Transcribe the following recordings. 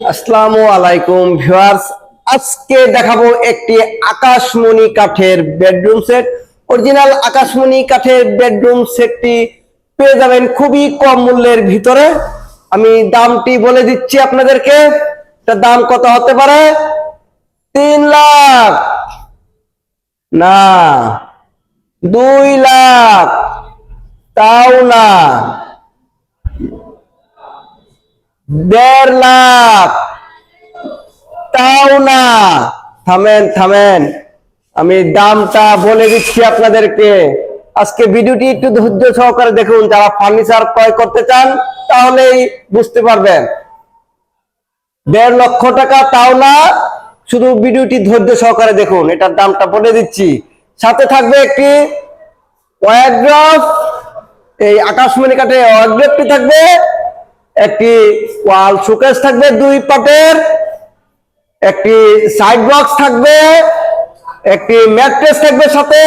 আসসালামু আলাইকুম ভিউয়ার্স। আজকে দেখাবো একটি আকাশমণি কাঠের বেডরুম সেট। অরিজিনাল আকাশমণি কাঠের বেডরুম সেটটি পেয়ে যাবেন খুবই কম মূল্যের ভিতরে। আমি দামটি বলে দিচ্ছি আপনাদেরকে। এটার দাম কত হতে পারে? তিন লাখ। না, দুই লাখ। তাও না। দেড় লাখ। তাও না। থামেন থামেন। আমি দামটা বলে দিচ্ছি আপনাদেরকে। আজকে ভিডিওটি একটু ধৈর্য সহকারে দেখুন। যারা ফার্নিচার ক্রয় করতে চান, তাহলেই বুঝতে পারবেন। দেড় লক্ষ টাকা তাও না। শুধু ভিডিওটি ধৈর্য সহকারে দেখুন। এটার দামটা বলে দিচ্ছি। সাথে থাকবে একটি ওয়ারড্রপ এই আকাশমণি কাঠে থাকবে। একটি ওয়াল শোকেস থাকবে দুই পাটের, একটি সাইড বক্স থাকবে, একটি ম্যাট্রেস থাকবে সাথে,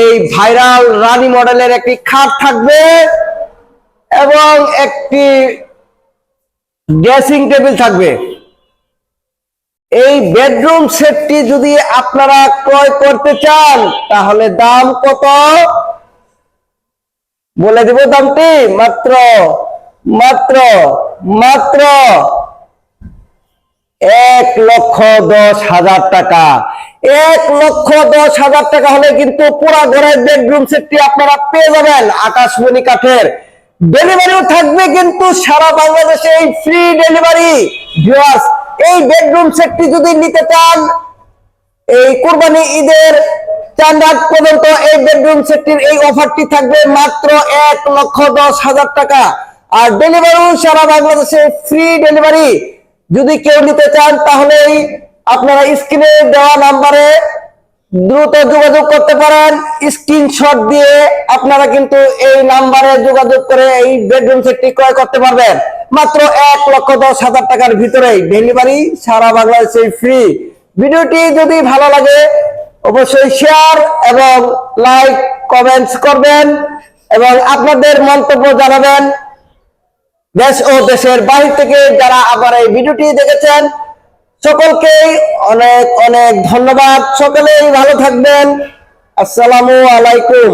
এই ভাইরাল রানী মডেলের একটি খাট থাকবে এবং একটি ড্রেসিং টেবিল থাকবে। এই বেডরুম সেটটি যদি আপনারা ক্রয় করতে চান, তাহলে দাম কত? বলে দেব দামটি, মাত্র মাত্র মাত্র এক লক্ষ দশ হাজার টাকা। এক লক্ষ দশ হাজার টাকা হলে কিন্তু পুরা ঘরের বেডরুম সেটটি আপনারা পেয়ে যাবেন। আকাশমণি কাঠের ডেলিভারিও থাকবে কিন্তু সারা বাংলাদেশে এই ফ্রি ডেলিভারি ভিউয়ার্স এই বেডরুম সেটটি যদি নিতে চান, এই কুরবানি ঈদের চার রাত পর্যন্ত এই বেডরুম সেটটির এই অফারটি থাকবে মাত্র এক লক্ষ দশ হাজার টাকা। আর ডেলিভারি সারা বাংলাদেশে ফ্রি ডেলিভারি যদি কেউ নিতে চান, তাহলেই আপনারা স্ক্রিনে দেওয়া নাম্বারে দ্রুত যোগাযোগ করতে পারেন। স্ক্রিনশট দিয়ে আপনারা কিন্তু এই নাম্বারে যোগাযোগ করে এই বেডরুম সেটটি ক্রয় করতে পারবেন। মাত্র এক লক্ষ দশ হাজার টাকার ভিতরেই ডেলিভারি সারা বাংলাদেশে ফ্রি ভিডিওটি যদি ভালো লাগে, অবশ্যই শেয়ার এবং লাইক কমেন্টস করবেন এবং আপনাদের মন্তব্য জানাবেন। দেশ ও দেশের বাহির থেকে যারা আবার এই ভিডিওটি দেখেছেন, সকলকে অনেক অনেক ধন্যবাদ। সকলেই ভালো থাকবেন। আসসালামু আলাইকুম।